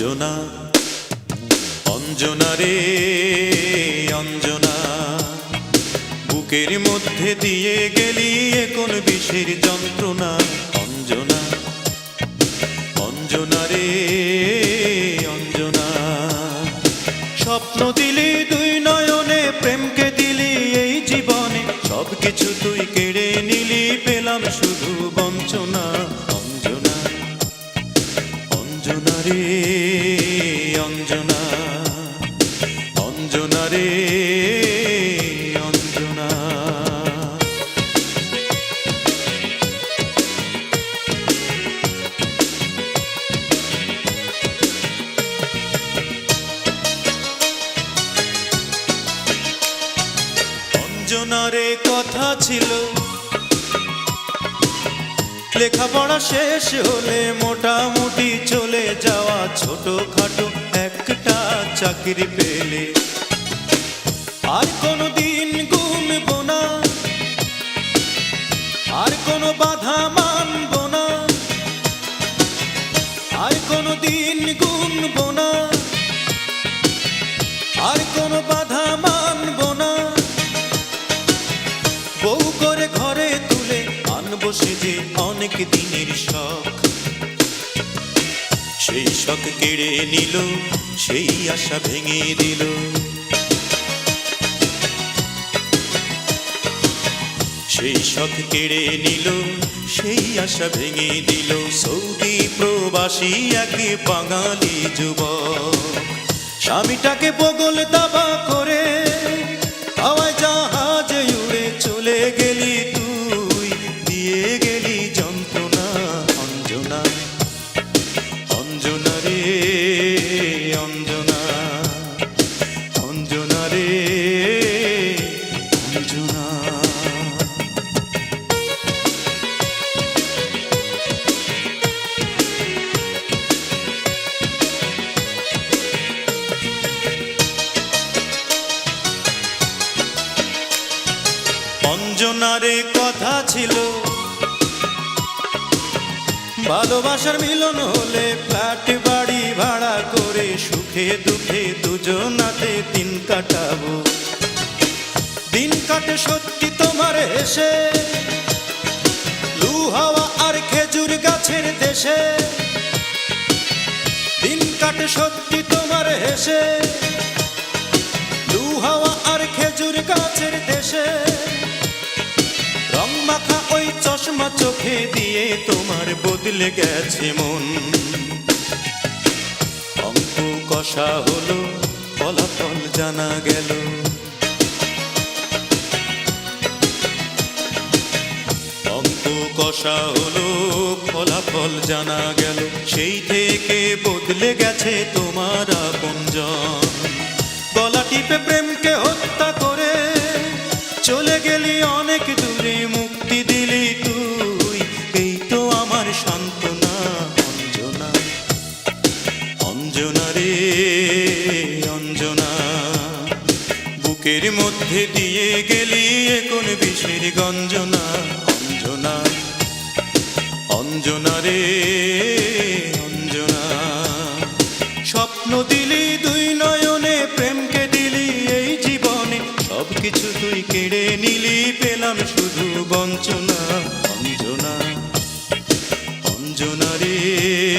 অঞ্জনা অঞ্জনা রে, অঞ্জনা। বুকের মধ্যে দিয়ে গেলি কোন বিষের যন্ত্রণা? অঞ্জনা অঞ্জনা রে, অঞ্জনা। স্বপ্ন দিলি দুই নয়নে, প্রেমকে দিলি এই জীবনে। সব কিছু তুই কেড়ে নিলি, পেলাম শুধু বঞ্চনা। অঞ্জনা অঞ্জনা রে। অঞ্জনারে কথা ছিল। লেখাপড়া শেষ হলে মোটামুটি চলে যাওয়া ছোটখাটো একটা চাকরি পেলে। আর কোনো অনেক দিনের শখ। সেই শখ কেড়ে নিল, সেই আশা ভেঙে দিল। সেই শখ কেড়ে নিল, সেই আশা ভেঙে দিল। সৌদি প্রবাসী এক বাঙালি যুবক। স্বামীটাকে বগল দাবা অঞ্জনারে কথা ছিল। ভালোবাসার মিলন হলে ফ্ল্যাট, বাড়ি ভাড়া করে সুখে দুঃখে দুজনাতে দিন কাটাবো। দিন কাটে সত্যি তোমার হেসে লু হাওয়া আর খেজুর গাছের দেশে। দিন কাটে সত্যি তোমার হেসে চোখে দিয়ে তোমার বদলে গেছে মন। অঙ্ক কষা হলো, ফলাফল জানা গেল। অঙ্ক কষা হলো, ফলাফল জানা গেল। সেই থেকে বদলে গেছে তোমার বুকের মধ্যে দিয়ে গেলি কোন বিষের গঞ্জনা, অঞ্জনা। অঞ্জনা রে, অঞ্জনা। স্বপ্ন দিলি দুই নয়নে, প্রেমকে দিলি এই জীবনে। সব কিছু তুই কেড়ে নিলি, পেলাম শুধু বঞ্চনা, অঞ্জনা। অঞ্জনা রে।